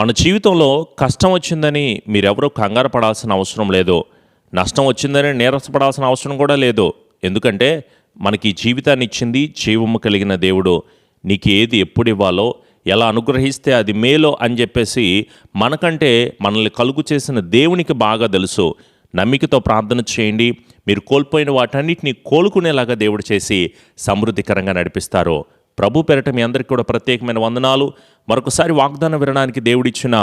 మన జీవితంలో కష్టం వచ్చిందని మీరెవరూ కంగారు పడాల్సిన అవసరం లేదు. నష్టం వచ్చిందని నీరసపడాల్సిన అవసరం కూడా లేదు. ఎందుకంటే మనకి జీవితాన్ని ఇచ్చింది జీవము కలిగిన దేవుడు. నీకు ఏది ఎప్పుడు ఇవ్వాలో ఎలా అనుగ్రహిస్తే అది మేలో అని చెప్పేసి మనకంటే మనల్ని కలుగు చేసిన దేవునికి బాగా తెలుసు. నమ్మికతో ప్రార్థన చేయండి. మీరు కోల్పోయిన వాటన్నిటిని కోలుకునేలాగా దేవుడు చేసి సమృద్ధికరంగా నడిపిస్తారు. ప్రభు పెరట మీ అందరికీ కూడా ప్రత్యేకమైన వందనాలు. మరొకసారి వాగ్దానం వినడానికి దేవుడిచ్చిన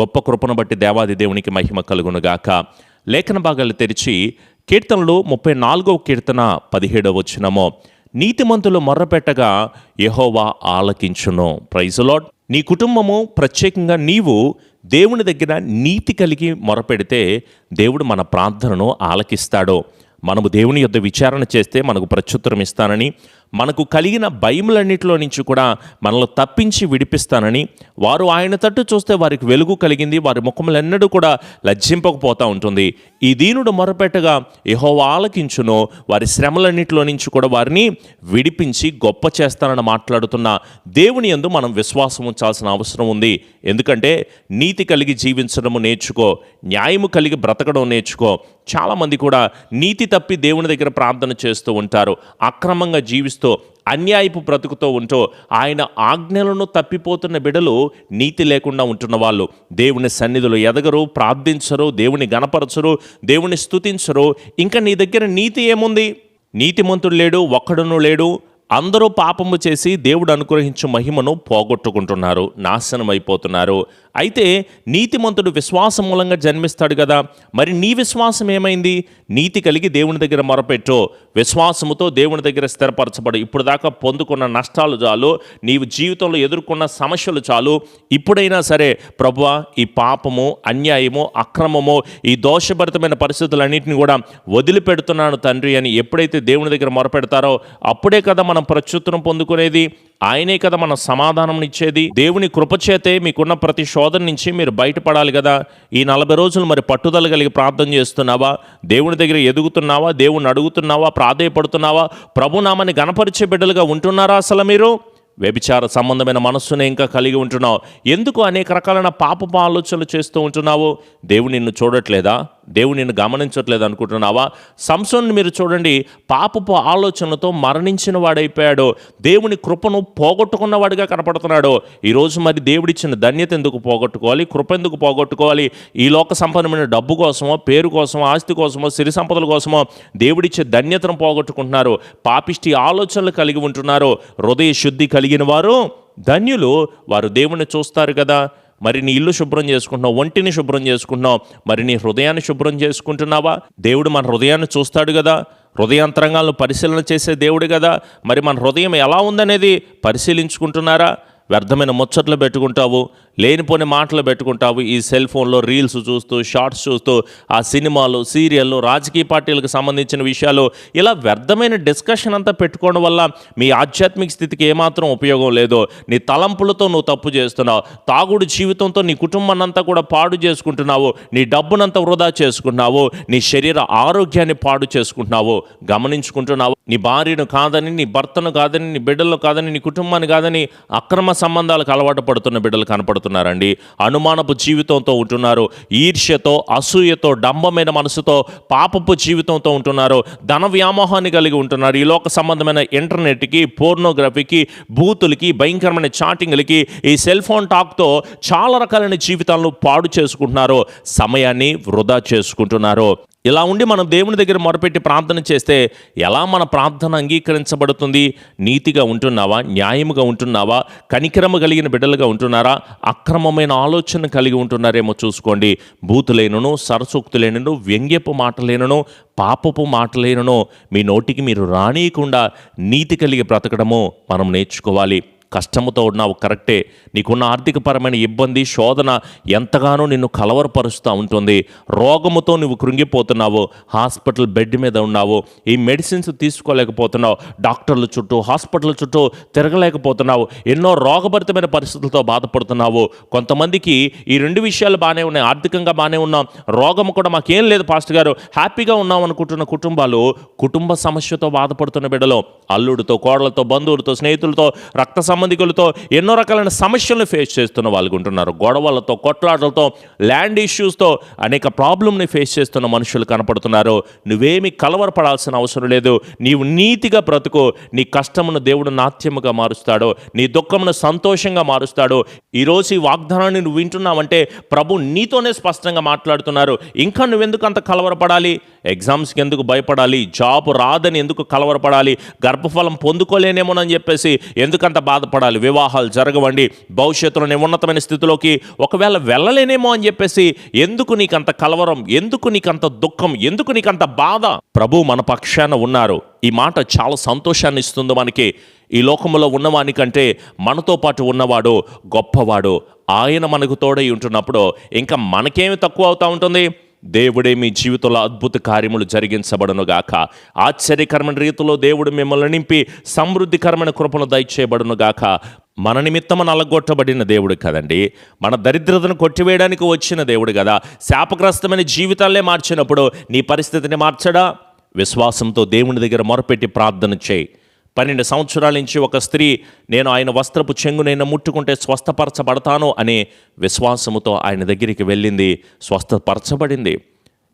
గొప్ప కృపను బట్టి దేవాది దేవునికి మహిమ కలుగునుగాక లేఖన భాగాలు తెరిచి కీర్తనలు ముప్పై నాలుగవ కీర్తన పదిహేడవ వచ్చినమో నీతిమంతులు మొర్రపెట్టగా యహోవా ఆలకించును. ప్రైజులాడ్ నీ కుటుంబము ప్రత్యేకంగా నీవు దేవుని దగ్గర నీతి కలిగి మొరపెడితే దేవుడు మన ప్రార్థనను ఆలకిస్తాడు. మనము దేవుని యొద్ద విచారణ చేస్తే మనకు ప్రత్యుత్తరం ఇస్తానని మనకు కలిగిన భయములన్నిటిలో నుంచి కూడా మనల్ని తప్పించి విడిపిస్తానని వారు ఆయన తట్టు చూస్తే వారికి వెలుగు కలిగింది వారి ముఖములెన్నడూ కూడా లజ్జింపకపోతూ ఉంటుంది. ఈ దీనుడు మొరపెట్టగా యహో ఆలకించును వారి శ్రమలన్నిటిలో నుంచి కూడా వారిని విడిపించి గొప్ప చేస్తానని మాట్లాడుతున్న దేవుని యందు మనం విశ్వాసం ఉంచాల్సిన అవసరం ఉంది. ఎందుకంటే నీతి కలిగి జీవించడము నేర్చుకో న్యాయము కలిగి బ్రతకడం నేర్చుకో. చాలామంది కూడా నీతి తప్పి దేవుని దగ్గర ప్రార్థన చేస్తూ ఉంటారు. అక్రమంగా జీవిస్తూ అన్యాయపు బ్రతుకుతో ఉంటూ ఆయన ఆజ్ఞలను తప్పిపోతున్న బిడలు నీతి లేకుండా ఉంటున్న వాళ్ళు. దేవుని సన్నిధిలో ఎదగరు ప్రార్థించరు దేవుని గణపరచరు దేవుని స్థుతించరు ఇంకా నీ దగ్గర నీతి ఏముంది? నీతిమంతుడు లేడు ఒక్కడును లేడు. అందరూ పాపము చేసి దేవుడు అనుగ్రహించు మహిమను పోగొట్టుకుంటున్నారు నాశనం అయిపోతున్నారు అయితే నీతిమంతుడు విశ్వాసం మూలంగా జన్మిస్తాడు కదా. మరి నీ విశ్వాసం ఏమైంది? నీతి కలిగి దేవుని దగ్గర మొరపెట్టు. విశ్వాసముతో దేవుని దగ్గర స్థిరపరచబడు. ఇప్పుడు దాకా పొందుకున్న నష్టాలు చాలు. నీవు జీవితంలో ఎదుర్కొన్న సమస్యలు చాలు. ఇప్పుడైనా సరే ప్రభువా ఈ పాపము అన్యాయము అక్రమము ఈ దోషభరితమైన పరిస్థితులన్నింటినీ కూడా వదిలిపెడుతున్నాను తండ్రి అని ఎప్పుడైతే దేవుని దగ్గర మొరపెడతారో అప్పుడే కదా మనం ప్రత్యుత్తరం పొందుకునేది ఆయనే కదా మన సమాధానం ఇచ్చేది. దేవుని కృపచేతే మీకున్న ప్రతి శోధన నుంచి మీరు బయటపడాలి కదా. ఈ నలభై రోజులు మరి పట్టుదల కలిగి ప్రార్థన చేస్తున్నావా? దేవుని దగ్గర ఎదుగుతున్నావా? దేవుని అడుగుతున్నావా? ప్రాధేయపడుతున్నావా? ప్రభునామాన్ని గణపరిచే బిడ్డలుగా ఉంటున్నారా అసలు మీరు? వ్యభిచార సంబంధమైన మనస్సునే ఇంకా కలిగి ఉంటున్నావు. ఎందుకు అనేక రకాలైన పాపపు ఆలోచనలు చేస్తూ ఉంటున్నావు? దేవుడు నిన్ను చూడట్లేదా? దేవుడు నిన్ను గమనించట్లేదు అనుకుంటున్నావా? సంసోన్ని మీరు చూడండి పాపపు ఆలోచనలతో మరణించిన వాడైపోయాడు. దేవుని కృపను పోగొట్టుకున్నవాడిగా కనపడుతున్నాడు. ఈరోజు మరి దేవుడిచ్చిన ధన్యత ఎందుకు పోగొట్టుకోవాలి? కృప ఎందుకు పోగొట్టుకోవాలి? ఈ లోక సంపన్నమైన డబ్బు కోసమో పేరు కోసమో ఆస్తి కోసమో సిరి సంపదల కోసమో దేవుడిచ్చే ధన్యతను పోగొట్టుకుంటున్నారు. పాపిష్టి ఆలోచనలు కలిగి ఉంటున్నారు. హృదయ శుద్ధి కలిగిన వారు ధన్యులు. వారు దేవుణ్ణి చూస్తారు కదా. మరి నీ ఇల్లు శుభ్రం చేసుకుంటున్నావు ఒంటిని శుభ్రం చేసుకుంటున్నావు మరి నీ హృదయాన్ని శుభ్రం చేసుకుంటున్నావా? దేవుడు మన హృదయాన్ని చూస్తాడు కదా. హృదయాంతరంగాలను పరిశీలన చేసే దేవుడు కదా. మరి మన హృదయం ఎలా ఉందనేది పరిశీలించుకుంటున్నారా? వ్యర్థమైన ముచ్చట్లు పెట్టుకుంటావు. లేనిపోని మాటలు పెట్టుకుంటావు. ఈ సెల్ ఫోన్లో రీల్స్ చూస్తూ షార్ట్స్ చూస్తూ ఆ సినిమాలు సీరియళ్ళు రాజకీయ పార్టీలకు సంబంధించిన విషయాలు ఇలా వ్యర్థమైన డిస్కషన్ అంతా పెట్టుకోవడం వల్ల మీ ఆధ్యాత్మిక స్థితికి ఏమాత్రం ఉపయోగం లేదు. నీ తలంపులతో నువ్వు తప్పు చేస్తున్నావు. తాగుడు జీవితంతో నీ కుటుంబాన్నంతా కూడా పాడు చేసుకుంటున్నావు. నీ డబ్బునంతా వృధా చేసుకుంటున్నావు. నీ శరీర ఆరోగ్యాన్ని పాడు చేసుకుంటున్నావు. గమనించుకుంటున్నావు. నీ భార్యను కాదని నీ భర్తను కాదని నీ బిడ్డలను కాదని నీ కుటుంబాన్ని కాదని అక్రమ సంబంధాలకు అలవాటు పడుతున్న బిడ్డలు కనపడుతున్నారండి అనుమానపు జీవితంతో ఉంటున్నారు. ఈర్ష్యతో అసూయతో డంబమైన మనసుతో పాపపు జీవితంతో ఉంటున్నారు. ధన వ్యామోహాన్ని కలిగి ఉంటున్నారు. ఈ లోక సంబంధమైన ఇంటర్నెట్కి పోర్నోగ్రఫీకి బూతులకి భయంకరమైన చాటింగ్లకి ఈ సెల్ ఫోన్ టాక్తో చాలా రకాలైన జీవితాలను పాడు చేసుకుంటున్నారు. సమయాన్ని వృధా చేసుకుంటున్నారు. ఇలా ఉండి మనం దేవుని దగ్గర మొరపెట్టి ప్రార్థన చేస్తే ఎలా మన ప్రార్థన అంగీకరించబడుతుంది? నీతిగా ఉంటున్నావా? న్యాయముగా ఉంటున్నావా? కనికరము కలిగిన బిడ్డలుగా ఉంటున్నారా? అక్రమమైన ఆలోచన కలిగి ఉంటున్నారేమో చూసుకోండి. బూతులేనను సరసూక్తులేనను వ్యంగ్యపు మాటలేనను పాపపు మాటలేనను మీ నోటికి మీరు రానియకుండా నీతి కలిగి బ్రతకడము మనం నేర్చుకోవాలి. కష్టముతో ఉన్నావు కరెక్టే. నీకున్న ఆర్థికపరమైన ఇబ్బంది శోధన ఎంతగానో నిన్ను కలవరపరుస్తూ ఉంటుంది. రోగముతో నువ్వు కృంగిపోతున్నావు హాస్పిటల్ బెడ్ మీద ఉన్నావు ఈ మెడిసిన్స్ తీసుకోలేకపోతున్నావు డాక్టర్ల చుట్టూ హాస్పిటల్ చుట్టూ తిరగలేకపోతున్నావు ఎన్నో రోగభరితమైన పరిస్థితులతో బాధపడుతున్నావు. కొంతమందికి ఈ రెండు విషయాలు బాగానే ఉన్నాయి. ఆర్థికంగా బాగానే ఉన్నాం. రోగం కూడా మాకేం లేదు పాస్టర్ గారు. హ్యాపీగా ఉన్నాం అనుకుంటున్న కుటుంబాలు కుటుంబ సమస్యతో బాధపడుతున్న బిడ్డలు. అల్లుడితో కోడలతో బంధువులతో స్నేహితులతో రక్త సంబంధ సంబంధికులతో ఎన్నో రకాలైన సమస్యలను ఫేస్ చేస్తున్న వాళ్ళు ఉంటున్నారు గొడవలతో కొట్లాటలతో ల్యాండ్ ఇష్యూస్తో అనేక ప్రాబ్లమ్ని ఫేస్ చేస్తున్న మనుషులు కనపడుతున్నారు. నువ్వేమి కలవరపడాల్సిన అవసరం లేదు. నీవు నీతిగా బ్రతుకు. నీ కష్టమును దేవుడు నాట్యముగా మారుస్తాడు. నీ దుఃఖమును సంతోషంగా మారుస్తాడు. ఈరోజు ఈ వాగ్దానాన్ని నువ్వు వింటున్నావంటే ప్రభు నీతోనే స్పష్టంగా మాట్లాడుతున్నారు. ఇంకా నువ్వెందుకు అంత కలవరపడాలి? ఎగ్జామ్స్కి ఎందుకు భయపడాలి? జాబ్ రాదని ఎందుకు కలవరపడాలి? గర్భఫలం పొందుకోలేనేమోనని చెప్పేసి ఎందుకంత బాధపడాలి? వివాహాలు జరగవండి. భవిష్యత్తులోనే ఉన్నతమైన స్థితిలోకి ఒకవేళ వెళ్ళలేనేమో అని చెప్పేసి ఎందుకు నీకంత కలవరం? ఎందుకు నీకంత దుఃఖం? ఎందుకు నీకంత బాధ? ప్రభు మన పక్షాన ఉన్నారు. ఈ మాట చాలా సంతోషాన్ని ఇస్తుంది మనకి. ఈ లోకంలో ఉన్నవానికంటే మనతో పాటు ఉన్నవాడు గొప్పవాడు. ఆయన మనకు తోడై ఉంటున్నప్పుడు ఇంకా మనకేమి తక్కువ అవుతూ ఉంటుంది? దేవుడే మీ జీవితంలో అద్భుత కార్యములు జరిగించబడును గాక. ఆశ్చర్యకరమైన రీతిలో దేవుడు మిమ్మల్ని నింపి సమృద్ధికరమైన కృపను దయచేయబడును గాక. మన నిమిత్తము నలగొట్టబడిన దేవుడు కదండి. మన దరిద్రతను కొట్టివేయడానికి వచ్చిన దేవుడు కదా. శాపగ్రస్తమైన జీవితాలే మార్చినప్పుడు నీ పరిస్థితిని మార్చడా? విశ్వాసంతో దేవుని దగ్గర మొరపెట్టి ప్రార్థన చేయి. పన్నెండు సంవత్సరాల నుంచి ఒక స్త్రీ నేను ఆయన వస్త్రపు చెంగు నేను ముట్టుకుంటే స్వస్థపరచబడతాను అనే విశ్వాసముతో ఆయన దగ్గరికి వెళ్ళింది. స్వస్థపరచబడింది.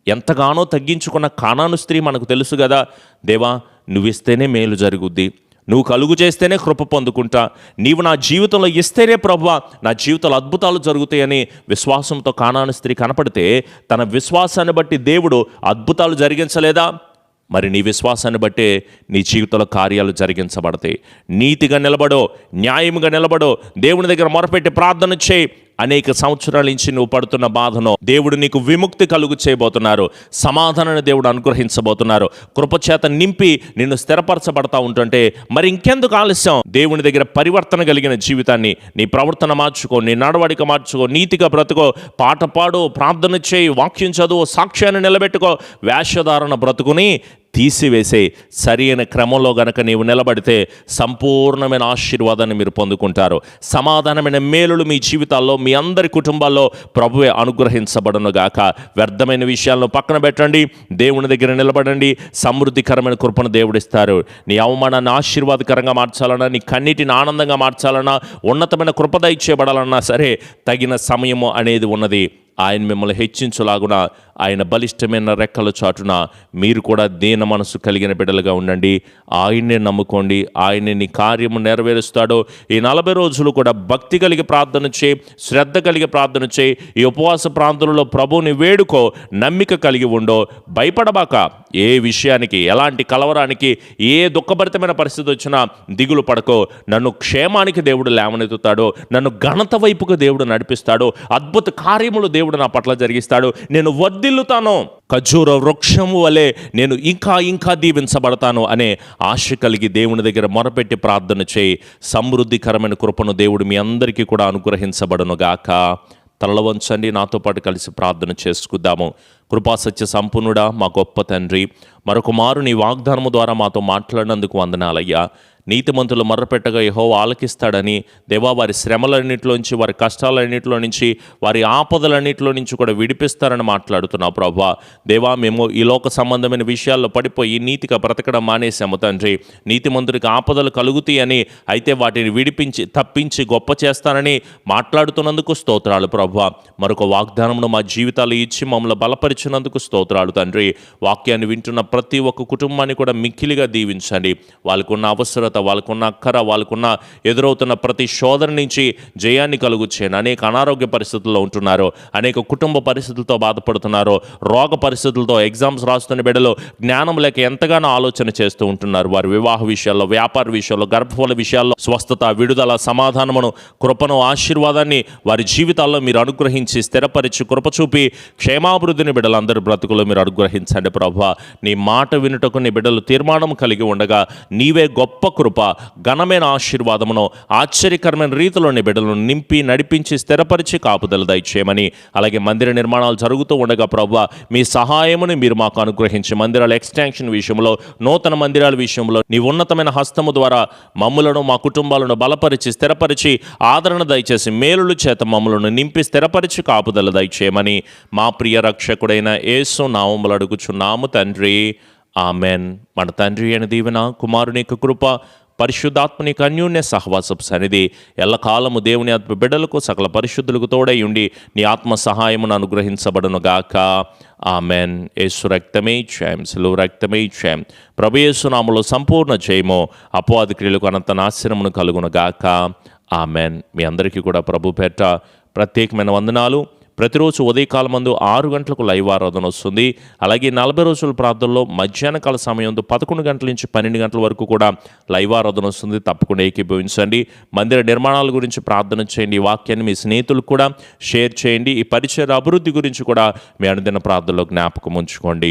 ఎంతగానో తగ్గించుకున్న కానాను స్త్రీ మనకు తెలుసు కదా దేవా నువ్విస్తేనే మేలు జరుగుద్ది. నువ్వు కలుగు చేస్తేనే కృప పొందుకుంటా. నీవు నా జీవితంలో ఇస్తేనే ప్రభు నా జీవితంలో అద్భుతాలు జరుగుతాయని విశ్వాసంతో కానాను స్త్రీ కనపడితే తన విశ్వాసాన్ని బట్టి దేవుడు అద్భుతాలు జరిగించలేదా? మరి నీ విశ్వాసాన్ని బట్టే నీ జీవితంలో కార్యాలు జరిగించబడతాయి. నీతిగా నిలబడో న్యాయముగా నిలబడో దేవుని దగ్గర మొరపెట్టి ప్రార్థన చేయి. అనేక సంవత్సరాల నుంచి నువ్వు పడుతున్న బాధను దేవుడు నీకు విముక్తి కలుగు చేయబోతున్నారు. సమాధానాన్ని దేవుడు అనుగ్రహించబోతున్నారు. కృపచేత నింపి నిన్ను స్థిరపరచబడతా ఉంటుంటే మరి ఇంకెందుకు ఆలస్యం? దేవుని దగ్గర పరివర్తన కలిగిన జీవితాన్ని నీ ప్రవర్తన మార్చుకో నీ నడవడిక మార్చుకో నీతిగా బ్రతుకో పాట పాడు ప్రార్థన చేయి వాక్యం చదువు సాక్ష్యాన్ని నిలబెట్టుకో వేషధారణ బ్రతుకుని తీసివేసే సరి అయిన క్రమంలో గనక నీవు నిలబడితే సంపూర్ణమైన ఆశీర్వాదాన్ని మీరు పొందుకుంటారు. సమాధానమైన మేలులు మీ జీవితాల్లో మీ అందరి కుటుంబాల్లో ప్రభువే అనుగ్రహించబడను గాక. వ్యర్థమైన విషయాలను పక్కన పెట్టండి దేవుని దగ్గర నిలబడండి సమృద్ధికరమైన కృపను దేవుడిస్తారు. నీ అవమానాన్ని ఆశీర్వాదకరంగా మార్చాలన్నా నీ కన్నిటిని ఆనందంగా మార్చాలన్నా ఉన్నతమైన కృపద ఇచ్చేయబడాలన్నా సరే తగిన సమయము అనేది ఉన్నది. ఆయన మిమ్మల్ని హెచ్చించులాగున ఆయన బలిష్టమైన రెక్కల చాటున మీరు కూడా దీన మనసు కలిగిన బిడ్డలుగా ఉండండి. ఆయన్నే నమ్ముకోండి. ఆయన్ని నీ కార్యము నెరవేరుస్తాడో ఈ నలభై రోజులు కూడా భక్తి కలిగి ప్రార్థన చేయి శ్రద్ధ కలిగి ప్రార్థన చేయి. ఈ ఉపవాస ప్రాంతంలో ప్రభువుని వేడుకో నమ్మిక కలిగి ఉండో. భయపడబాక. ఏ విషయానికి ఎలాంటి కలవరానికి ఏ దుఃఖభరితమైన పరిస్థితి వచ్చినా దిగులు పడకో. నన్ను క్షేమానికి దేవుడు లేవనెత్తుతాడో. నన్ను ఘనత వైపుకు దేవుడు నడిపిస్తాడో. అద్భుత కార్యములు దేవుడు నా పట్ల జరిగిస్తాడు. నేను వర్ధిల్లుతాను ఖజూర వృక్షము వలె నేను ఇంకా ఇంకా దీవించబడతాను అనే ఆశ కలిగి దేవుని దగ్గర మొరపెట్టి ప్రార్థన చేయి. సమృద్ధికరమైన కృపను దేవుడు మీ అందరికీ కూడా అనుగ్రహించబడును గాక. నాతో పాటు కలిసి ప్రార్థన చేసుకుందాము. కృపాసత్య సంపూర్ణుడా మా గొప్ప తండ్రి. మరొక మారు నీ వాగ్దానము ద్వారా మాతో మాట్లాడినందుకు వందనాలయ్యా. నీతిమంతులు మర్రపెట్టగా యహో ఆలకిస్తాడని దేవా వారి శ్రమలన్నింటిలోంచి వారి కష్టాలన్నింటిలో నుంచి వారి ఆపదలన్నింటిలో నుంచి కూడా విడిపిస్తారని మాట్లాడుతున్నావు ప్రభా. దేవా మేము ఈ లోక సంబంధమైన విషయాల్లో పడిపోయి నీతిగా బ్రతకడం మానేసాము తండ్రి. నీతిమంతుడికి ఆపదలు కలుగుతాయి అని అయితే వాటిని విడిపించి తప్పించి గొప్ప చేస్తానని మాట్లాడుతున్నందుకు స్తోత్రాలు ప్రభా. మరొక వాగ్దానమును మా జీవితాలు ఇచ్చి మమ్మల్ని బలపరిచినందుకు స్తోత్రాలు తండ్రి. వాక్యాన్ని వింటున్న ప్రతి ఒక్క కుటుంబాన్ని కూడా మిక్కిలిగా దీవించండి. వాళ్ళకున్న అవసరత వాళ్ళకున్న అక్కర వాళ్ళకున్న ఎదురవుతున్న ప్రతి శోధన నుంచి జయాన్ని కలుగు అనేక అనారోగ్య పరిస్థితుల్లో ఉంటున్నారు. అనేక కుటుంబ పరిస్థితులతో బాధపడుతున్నారు. రోగ పరిస్థితులతో ఎగ్జామ్స్ రాస్తున్న బిడ్డలు జ్ఞానం లేక ఎంతగానో ఆలోచన చేస్తూ ఉంటున్నారు. వారి వివాహ విషయాల్లో వ్యాపార విషయాల్లో గర్భఫల విషయాల్లో స్వస్థత విడుదల సమాధానమును కృపను ఆశీర్వాదాన్ని వారి జీవితాల్లో మీరు అనుగ్రహించి స్థిరపరిచి కృప చూపి క్షేమాభివృద్ధిని బిడ్డలందరి బ్రతుకులో మీరు అనుగ్రహించండి ప్రభా. నీ మాట వినుటకు నీ బిడ్డలు తీర్మానం కలిగి ఉండగా నీవే గొప్ప కృప. ఘనమైన ఆశీర్వాదమును ఆశ్చర్యకరమైన రీతిలో నీ బిడ్డలను నింపి నడిపించి స్థిరపరిచి కాపుదల దయచేయమని. అలాగే మందిర నిర్మాణాలు జరుగుతూ ఉండగా ప్రభా మీ సహాయముని మీరు మాకు అనుగ్రహించి మందిరాల ఎక్స్టెన్షన్ విషయంలో నూతన మందిరాల విషయంలో నీ ఉన్నతమైన హస్తము ద్వారా మమ్ములను మా కుటుంబాలను బలపరిచి స్థిరపరిచి ఆదరణ దయచేసి మేలుల చేత మమ్మలను నింపి స్థిరపరిచి కాపుదల దయచేయమని మా ప్రియ రక్షకుడైన యేసు నామములు అడుగుచున్నాము తండ్రి. ఆమెన్. మన తండ్రి అయిన దీవెన కుమారుని యొక్క కృప పరిశుద్ధాత్మని అన్యోన్య సహవాసపు సన్నిధి ఎల్లకాలము దేవుని ఆత్మ బిడ్డలకు సకల పరిశుద్ధులకు తోడై ఉండి నీ ఆత్మ సహాయమును అనుగ్రహించబడును గాక. ఆమెన్. యేసు రక్తమే క్షయం సులువు రక్తమే క్షయం ప్రభు యేసునామలో సంపూర్ణ జయము అపవాది క్రియలకు అనంత నాశనమును కలుగును గాక. ఆమెన్. మీ అందరికీ కూడా ప్రభు పేట ప్రత్యేకమైన వందనాలు. ప్రతిరోజు ఉదయకాలం మందు ఆరు గంటలకు లైవ్ ఆరాధన వస్తుంది. అలాగే నలభై రోజుల ప్రార్థనలో మధ్యాహ్న కాల సమయంలో పదకొండు గంటల నుంచి పన్నెండు గంటల వరకు కూడా లైవ్ ఆరాధన వస్తుంది. తప్పకుండా ఏకీభవించండి. మందిర నిర్మాణాల గురించి ప్రార్థన చేయండి. ఈ వాక్యాన్ని మీ స్నేహితులకు కూడా షేర్ చేయండి. ఈ పరిచయ అభివృద్ధి గురించి కూడా మీ అనుదిన ప్రార్థనలో జ్ఞాపకం ఉంచుకోండి.